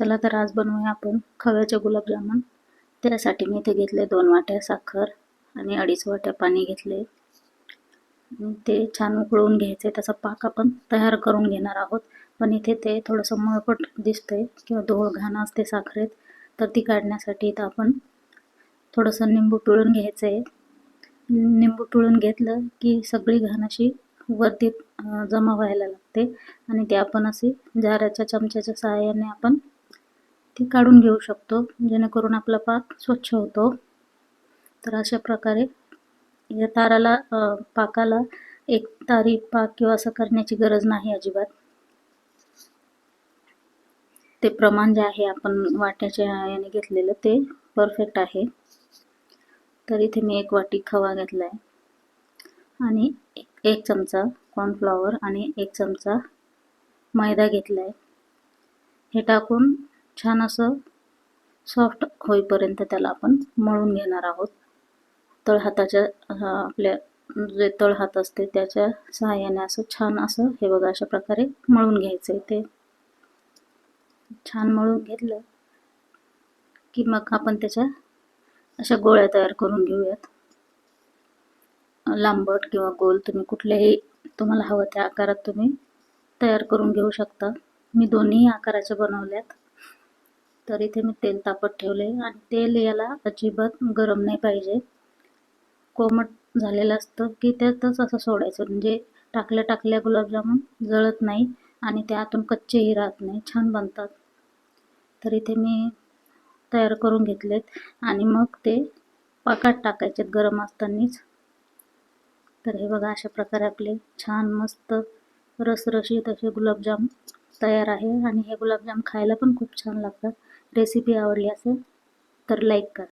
चला तर आज बनवूया आपण खव्याचे गुलाबजामुन त्यासाठी मी इथे घेतले दोन वाट्या साखर आणि अडीच वाट्या पाणी घेतले. ते छान उकळून घ्यायचे. त्याचा पाक आपण तयार करून घेणार आहोत. पण इथे ते थोडंसं मळपट दिसतंय किंवा धोळ घाण असते साखरेत. तर ती काढण्यासाठी इथं आपण थोडंसं निंबू पिळून घ्यायचं. आहे निंबू पिळून घेतलं की सगळी घाण अशी वरती जमा व्हायला लागते. आणि ते आपण असे जाराच्या चमच्याच्या सहाय्याने आपण ती काढून घेऊ शकतो जेणेकरून आपला पाक स्वच्छ होतो. तर अशा प्रकारे या ताराला पाकाला एक तारी पाक किंवा असं करण्याची गरज नाही अजिबात. ते प्रमाण जे आहे आपण वाट्याच्या याने घेतलेलं ते परफेक्ट आहे. तर इथे मी एक वाटी खवा घेतला आहे आणि एक चमचा कॉर्नफ्लॉवर आणि एक चमचा मैदा घेतला आहे हे टाकून छान असं सॉफ्ट होईपर्यंत त्याला आपण मळून घेणार आहोत. तळहाताच्या आपल्या जे तळहात असते त्याच्या सहाय्याने असं छान असं हे बघा अशा प्रकारे मळून घ्यायचं आहे ते. छान मळून घेतलं की मग आपण त्याच्या अशा गोळ्या तयार करून घेऊयात. लांबट किंवा गोल तुम्ही कुठल्याही तुम्हाला हवं त्या आकारात तुम्ही तयार करून घेऊ शकता. मी दोन्ही आकाराच्या बनवल्यात. तर इथे मी तेल तापत ठेवले आणि तेल याला अजिबात गरम नाही पाहिजे. कोमट झालेलं असतं की त्यातच असं सोडायचं म्हणजे टाकल्या टाकल्या गुलाबजामुन जळत नाही आणि त्यातून आतून कच्चेही राहत नाही छान बनतात. तर इथे मी तयार करून घेतलेत आणि मग ते पाकात टाकायचे गरम असतानाच. तर हे बघा अशा प्रकारे आपले छान मस्त रसरशीत असे गुलाबजाम तयार आहे आणि हे गुलाबजाम खायला पण खूप छान लागतात. रेसिपी आवडली असेल तर लाईक करा.